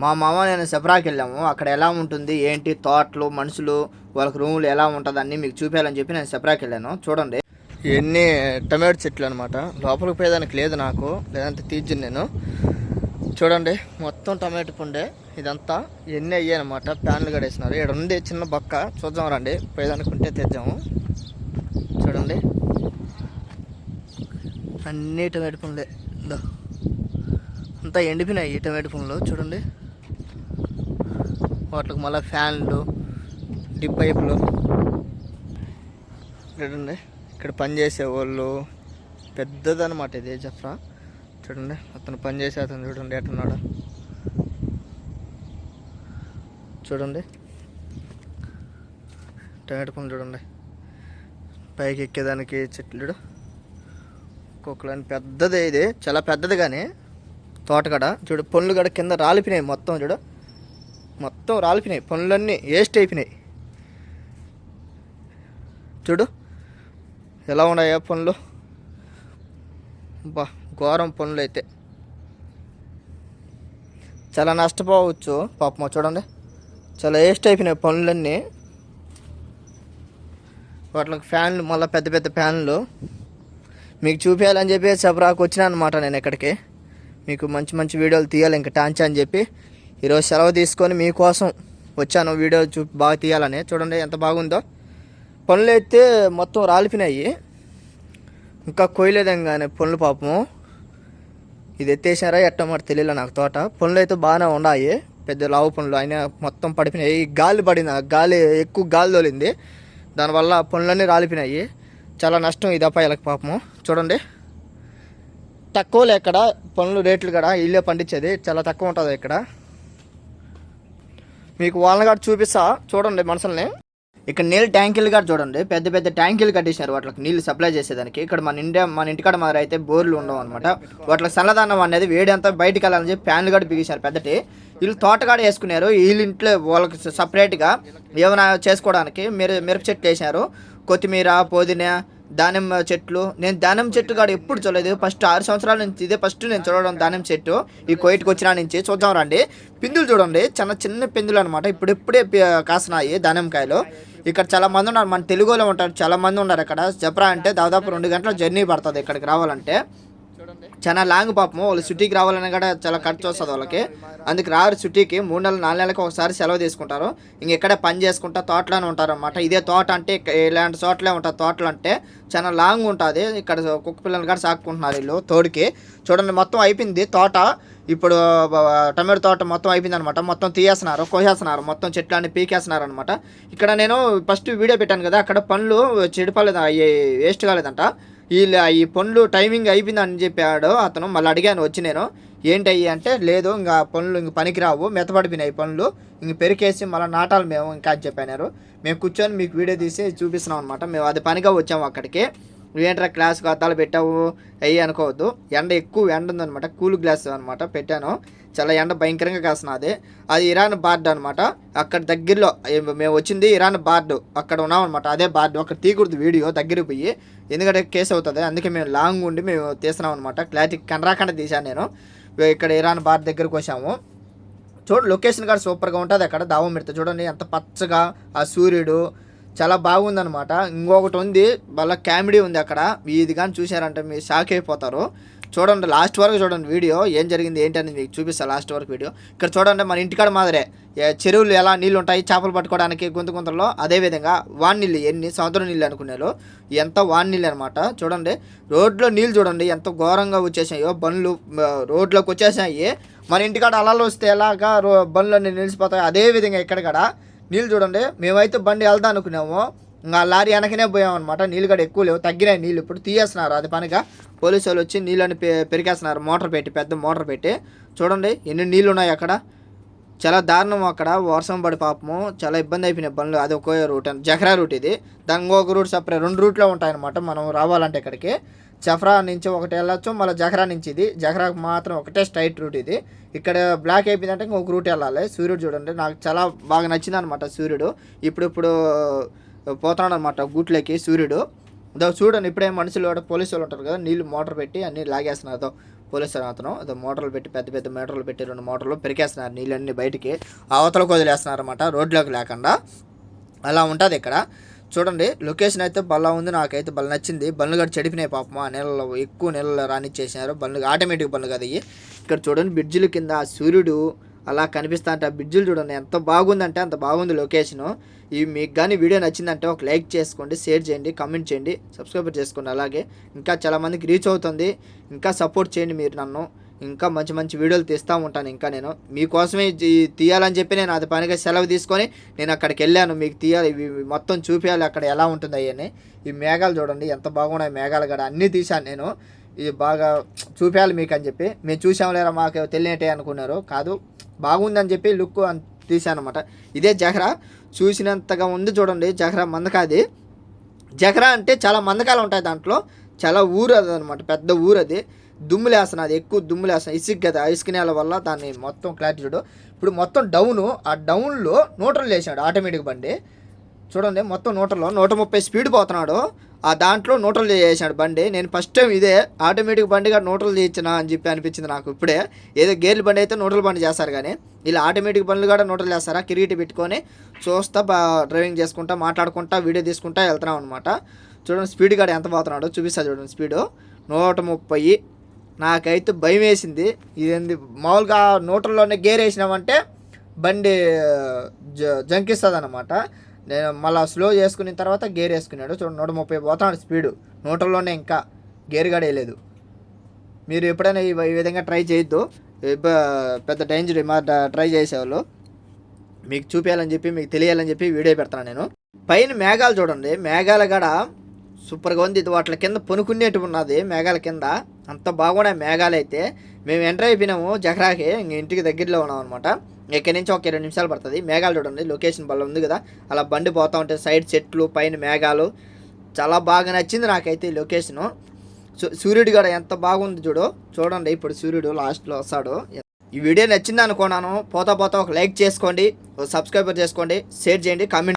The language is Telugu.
మా మామ నేను సెపరాకి వెళ్ళాము. అక్కడ ఎలా ఉంటుంది? ఏంటి? తోటలు మనుషులు వాళ్ళకి రూములు ఎలా ఉంటుంది అన్నీ మీకు చూపించాలని చెప్పి నేను సెపరాకి వెళ్ళాను. చూడండి. ఇవన్నీ టమాటో చెట్లు అనమాట లోపలికి పోయేదానికి లేదు నాకు. లేదంటే తీర్చింది నేను. చూడండి. మొత్తం టమాటో పండే. ఇదంతా ఎన్ని అయ్యాయి అనమాట ప్యాన్లు గడేసినారు ఇక్కడ ఉంది చిన్న బక్క. చూద్దాం రండి. పోయేదానికి ఉంటే తెద్దాము చూడండి. అన్ని టమాటో పండ్లే అంతా ఎండిపోయినాయి ఈ టమాటో పండ్లు. చూడండి. వాటికి మళ్ళీ ఫ్యాన్లు డిప్ పైపులు. చూడండి ఇక్కడ పనిచేసే వాళ్ళు పెద్దదనమాట ఇది జఫ్రా. చూడండి అతను పనిచేసే అతను చూడండి ఎట్టున్నాడు చూడండి. టమాటో చూడండి. పైకి ఎక్కేదానికి చెట్లు చూడు. ఒక్కొక్కలని పెద్దదే ఇది. చాలా పెద్దది కానీ తోటకడ. చూడు పనులు కూడా కింద రాలిపోయినాయి మొత్తం చూడు. మొత్తం రాలిపోయినాయి. పనులన్నీ వేస్ట్ అయిపోయినాయి. చూడు ఎలా ఉన్నాయా పనులు? బా ఘోరం పనులు అయితే. చాలా నష్టపోవచ్చు. పాపం చూడండి. చాలా వేస్ట్ అయిపోయినాయి పనులన్నీ. వాటికి ఫ్యాన్లు మళ్ళీ పెద్ద పెద్ద ఫ్యాన్లు. మీకు చూపించాలని చెప్పి సబరాకు వచ్చినా అనమాట నేను ఇక్కడికి మీకు మంచి మంచి వీడియోలు తీయాలి. ఇంకా టాంచా అని చెప్పి ఈరోజు సెలవు తీసుకొని మీకోసం వచ్చాను. వీడియో చూ బాగా తీయాలని. చూడండి ఎంత బాగుందో. పనులు అయితే మొత్తం రాలిపోయినాయి. ఇంకా కొయ్యలేదంగానే పనులు పాపము. ఇది ఎత్తేసారా ఎట్ట మరి తెలియలే నాకు తోట. పనులు అయితే బాగానే ఉన్నాయి. పెద్ద లావు పనులు అయినా మొత్తం పడిపోయినాయి. గాలి పడింది. గాలి ఎక్కువ గాలి తోలింది. దానివల్ల పనులన్నీ రాలిపోయినాయి. చాలా నష్టం ఇది అప్పయలకు పాపము. చూడండి. తక్కువలే ఇక్కడ. పనులు రేట్లు కూడా ఇల్లే పండించేది. చాలా తక్కువ ఉంటుంది ఇక్కడ. మీకు వాళ్ళని కూడా చూపిస్తా. చూడండి మనుషుల్ని. ఇక్కడ నీళ్ళు ట్యాంకీలు కూడా చూడండి. పెద్ద పెద్ద ట్యాంకీలు కట్టేసినారు వాటికి నీళ్ళు సప్లై చేసేదానికి. ఇక్కడ మన ఇండియా మన ఇంటికాడ మన అయితే బోర్లు ఉండవు అనమాట వాటికి చల్లదనం అనేది వేడి అంతా బయటికి వెళ్ళాలని చెప్పి ఫ్యాన్లు కూడా బిగించారు పెద్దటి. వీళ్ళు తోటగాడ వేసుకున్నారు. వీళ్ళు ఇంట్లో వాళ్ళకి సపరేట్గా ఏమైనా చేసుకోవడానికి మిర మిరప చెట్లు వేసారు కొత్తిమీర పుదీనా దానిమ్మ చెట్లు. నేను దానిమ్మ చెట్టు కాడ ఎప్పుడు చూడలేదు. ఫస్ట్ ఆరు సంవత్సరాల నుంచి ఇదే ఫస్ట్ నేను చూడడం దానిమ్మ చెట్టు. ఈ కోయిట్కి వచ్చిన నుంచి చూద్దాం రండి. పిందులు చూడండి. చిన్న చిన్న పిందులు అనమాట ఇప్పుడు ఇప్పుడే పి- కాసినాయి దానిమ్మకాయలు ఇక్కడ చాలా మంది ఉన్నారు. మన తెలుగులో ఉంటారు. చాలా మంది ఉన్నారు ఇక్కడ జప్రా అంటే దాదాపు రెండు గంటల జర్నీ పడుతుంది ఇక్కడికి రావాలంటే. చాలా లాంగ్ పాపము. వాళ్ళు సిటీకి రావాలని కూడా చాలా ఖర్చు వస్తుంది వాళ్ళకి. అందుకు రారు సిటీకి. మూడు నెలలు నాలుగు నెలలకు ఒకసారి సెలవు తీసుకుంటారు. ఇంక ఇక్కడే పని చేసుకుంటా తోటలోనే ఉంటారు అనమాట ఇదే తోట అంటే ఇలాంటి చోట్లే ఉంటుంది తోటలు అంటే చాలా లాంగ్ ఉంటుంది. ఇక్కడ కుక్క పిల్లలు కూడా సాక్కుంటున్నారు వీళ్ళు తోడికి. చూడండి మొత్తం అయిపోయింది తోట. ఇప్పుడు టమాటో తోట మొత్తం అయిపోయింది అనమాట మొత్తం తీయేస్తున్నారు కోసేస్తున్నారు. మొత్తం చెట్లన్నీ పీకేస్తున్నారు అనమాట ఇక్కడ నేను ఫస్ట్ వీడియో పెట్టాను కదా అక్కడ పనులు చెడిపోలేదు అయ్యి వేస్ట్ కాలేదంట. వీళ్ళు ఈ పనులు టైమింగ్ అయిపోయిందని చెప్పాడు అతను మళ్ళీ అడిగాను వచ్చి నేను ఏంటయ్యి అంటే లేదు ఇంకా పనులు ఇంక పనికిరావు మెత్తపడిపోయినాయి పనులు ఇంక పెరికేసి మళ్ళీ నాటాలు మేము ఇంకా అని చెప్పారు. మేము కూర్చొని మీకు వీడియో తీసి చూపిస్తున్నాం అనమాట మేము అది పనిగా వచ్చాము అక్కడికి. నువ్వేంట్రా గ్లాస్ అద్దాలు పెట్టావు? అయ్యి అనుకోవద్దు. ఎండ ఎక్కువ ఎండ ఉందన్నమాట కూల్ గ్లాస్ అనమాట పెట్టాను. చాలా ఎండ భయంకరంగా కాసిన అది. ఇరాన్ బార్డ్ అనమాట. అక్కడ దగ్గరలో మేము వచ్చింది ఇరాన్ బార్డు. అక్కడ ఉన్నాం అనమాట. అదే బార్డు. అక్కడ తీయకూడదు వీడియో దగ్గరికి పోయి. ఎందుకంటే కేసు అవుతుంది. అందుకే మేము లాంగ్ ఉండి మేము తీస్తున్నాం అనమాట. క్లారిటీ కనరాకుండా తీశాను నేను. ఇక్కడ ఇరాన్ బార్డ్ దగ్గరకు వచ్చాము. చూడు లొకేషన్ కూడా సూపర్గా ఉంటుంది అక్కడ. దావం పెడితే చూడండి ఎంత పచ్చగా. ఆ సూర్యుడు చాలా బాగుందనమాట ఇంకొకటి ఉంది వాళ్ళ కామెడీ ఉంది అక్కడ. ఇది కానీ చూసారంటే మీరు షాక్ అయిపోతారు. చూడండి లాస్ట్ వరకు చూడండి వీడియో ఏం జరిగింది ఏంటి అనేది మీకు చూపిస్తాను లాస్ట్ వరకు వీడియో. ఇక్కడ చూడండి మన ఇంటికాడ మాదిరే చెరువులు ఎలా నీళ్ళు ఉంటాయి చేపలు పట్టుకోవడానికి గుంత గుంతల్లో అదేవిధంగా వాన్ నీళ్ళు ఎన్ని సముద్రం నీళ్ళు అనుకున్నారు ఎంత వాన్ నీళ్ళు అనమాట చూడండి రోడ్లో నీళ్ళు చూడండి ఎంత ఘోరంగా వచ్చేసాయో బండ్లు రోడ్లోకి వచ్చేసాయి మన ఇంటికాడ అలలు వస్తే ఎలాగా రో బండ్లు నిలిచిపోతాయి. అదే విధంగా ఇక్కడ కూడా నీళ్ళు చూడండి మేమైతే బండి వెళ్దాం అనుకున్నాము. ఇంకా లారీ వెనకనే పోయాం నీళ్ళు కూడా ఎక్కువ లేవు. తగ్గినాయి నీళ్ళు. ఇప్పుడు తీయేస్తున్నారు అది పనిగా పోలీసు వాళ్ళు వచ్చి నీళ్ళని పె- పెరికేస్తున్నారు మోటార్ పెట్టి పెద్ద మోటార్ పెట్టి. చూడండి ఎన్ని నీళ్ళు ఉన్నాయి అక్కడ. చాలా దారుణం అక్కడ. వర్షం పడి పాపము. చాలా ఇబ్బంది అయిపోయినాయి బండ్లు. అది ఒక రూట్. అని రూట్ ఇది. దాని ఇంకొక రూట్ సపరేట్ రెండు రూట్లో ఉంటాయన్నమాట. మనం రావాలంటే ఇక్కడికి. జఫ్రా నుంచి ఒకటి వెళ్ళొచ్చు మళ్ళీ జహ్రా నుంచి ఇది. జహ్రాకు మాత్రం ఒకటే స్ట్రైట్ రూట్ ఇది. ఇక్కడ బ్లాక్ అయిపోయిందంటే ఇంకొక రూట్ వెళ్ళాలి. సూర్యుడు చూడండి నాకు చాలా బాగా నచ్చింది అనమాట సూర్యుడు. ఇప్పుడు ఇప్పుడు పోతున్నాడు అనమాట గూట్లోకి సూర్యుడు. ఇదో చూడండి ఇప్పుడే మనుషులు కూడా పోలీసు వాళ్ళు ఉంటారు కదా నీళ్ళు మోటార్ పెట్టి అన్ని లాగేస్తున్నారు. దో పోలీసు అతను అదో మోటార్లు పెట్టి పెద్ద పెద్ద మోటార్లు పెట్టి రెండు మోటార్లు పెరికేస్తున్నారు. నీళ్ళన్నీ బయటికి అవతలకు వదిలేస్తున్నారు అనమాట రోడ్లోకి లేకుండా. అలా ఉంటుంది ఇక్కడ. చూడండి లొకేషన్ అయితే బలా ఉంది నాకైతే బల నచ్చింది. బండ్లు కూడా చెడిపినాయి పాపం ఆ నెలలో ఎక్కువ నెలలో రానిచ్చేసినారు. బండ్లు ఆటోమేటిక్ బండ్లు కదా ఇక్కడ చూడండి బ్రిడ్జిల కింద ఆ సూర్యుడు అలా కనిపిస్తా అంటే ఆ బ్రిడ్జిలు చూడండి ఎంత బాగుందంటే అంత బాగుంది లొకేషను. ఈ మీకు కానీ వీడియో నచ్చిందంటే ఒక లైక్ చేసుకోండి షేర్ చేయండి కామెంట్ చేయండి సబ్స్క్రైబ్ చేసుకోండి అలాగే. ఇంకా చాలామందికి రీచ్ అవుతుంది. ఇంకా సపోర్ట్ చేయండి మీరు నన్ను. ఇంకా మంచి మంచి వీడియోలు తీస్తూ ఉంటాను ఇంకా నేను. మీకోసమే తీయాలని చెప్పి నేను అది పనిగా సెలవు తీసుకొని నేను అక్కడికి వెళ్ళాను. మీకు తీయాలి మొత్తం చూపించాలి అక్కడ ఎలా ఉంటుంది అయ్యని ఈ మేఘాలు చూడండి ఎంత బాగున్నాయి మేఘాలు కూడా. అన్నీ తీశాను నేను. ఇది బాగా చూపించాలి మీకు అని చెప్పి. మేము చూసాం లేరా మాకు తెలియటే అనుకున్నారు. కాదు బాగుందని చెప్పి లుక్ అని తీశాను అనమాట ఇదే జహ్రా. చూసినంతగా ఉంది చూడండి జహ్రా మందకాది. జహ్రా అంటే చాలా మందకాలు ఉంటాయి దాంట్లో. చాలా ఊరు అది అనమాట పెద్ద ఊరు అది. దుమ్ము వేస్తున్నా అది ఎక్కువ దుమ్ము వేస్తున్నా ఇసుక కదా ఇసుక నేల వల్ల దాన్ని మొత్తం క్లారిటీ చూడు ఇప్పుడు మొత్తం డౌను ఆ డౌన్లో నూటలు వేసాడు ఆటోమేటిక్ బండి. చూడండి మొత్తం నూటలో నూట ముప్పై స్పీడ్ పోతున్నాడు. ఆ దాంట్లో నూటలు చేసాడు బండి. నేను ఫస్ట్ టైం ఇదే ఆటోమేటిక్ బండిగా నూటలు చేయించినా అని చెప్పి అనిపించింది నాకు ఇప్పుడే. ఏదో గేర్లు బండి అయితే నూటల బండి చేస్తారు కానీ ఇలా ఆటోమేటిక్ బండ్లు కూడా నూటలు చేస్తారా కిరీటి పెట్టుకొని చూస్తా బా డ్రైవింగ్ చేసుకుంటా మాట్లాడుకుంటా వీడియో తీసుకుంటా వెళ్తున్నాం అనమాట చూడండి స్పీడ్ కాడ ఎంత పోతున్నాడో చూపిస్తా చూడండి స్పీడు. నూట ముప్పై నాకైతే భయం వేసింది ఇదేంది? మామూలుగా నూటల్లోనే గేర్ వేసినామంటే బండి జ జంకిస్తుంది అనమాట నేను మళ్ళీ స్లో చేసుకున్న తర్వాత గేర్ వేసుకున్నాడు. చూడండి నూట ముప్పై పోతాడు స్పీడు. నూటల్లోనే ఇంకా గేర్ గడేయలేదు మీరు ఎప్పుడైనా ఈ విధంగా ట్రై చేయొద్దు. పెద్ద డేంజర్ మా ట్రై చేసేవాళ్ళు. మీకు చూపించాలని చెప్పి మీకు తెలియాలని చెప్పి వీడియో పెడతాను నేను. పైన మేఘాలు చూడండి. మేఘాల గడ సూపర్గా ఉంది. ఇది వాటి కింద పనుకునేట్టు ఉన్నది. మేఘాల కింద. అంత బాగున్నాయి మేఘాలు అయితే. మేము ఎంటర్ అయిపోయినాము జహరాకి ఇంక ఇంటికి దగ్గరలో ఉన్నాం అనమాట ఇక్కడి నుంచి ఒక ఇరవై నిమిషాలు పడుతుంది. మేఘాలు చూడండి లొకేషన్ బల్ల ఉంది కదా. అలా బండి పోతూ ఉంటే సైడ్ చెట్లు పైన మేఘాలు. చాలా బాగా నచ్చింది నాకైతే ఈ లొకేషను సూ- సూర్యుడు కూడా ఎంత బాగుంది చూడు. చూడండి ఇప్పుడు సూర్యుడు లాస్ట్లో వస్తాడు. ఈ వీడియో నచ్చింది అనుకున్నాను. పోతా పోతా ఒక లైక్ చేసుకోండి. ఒక సబ్స్క్రైబర్ చేసుకోండి. షేర్ చేయండి. కామెంట్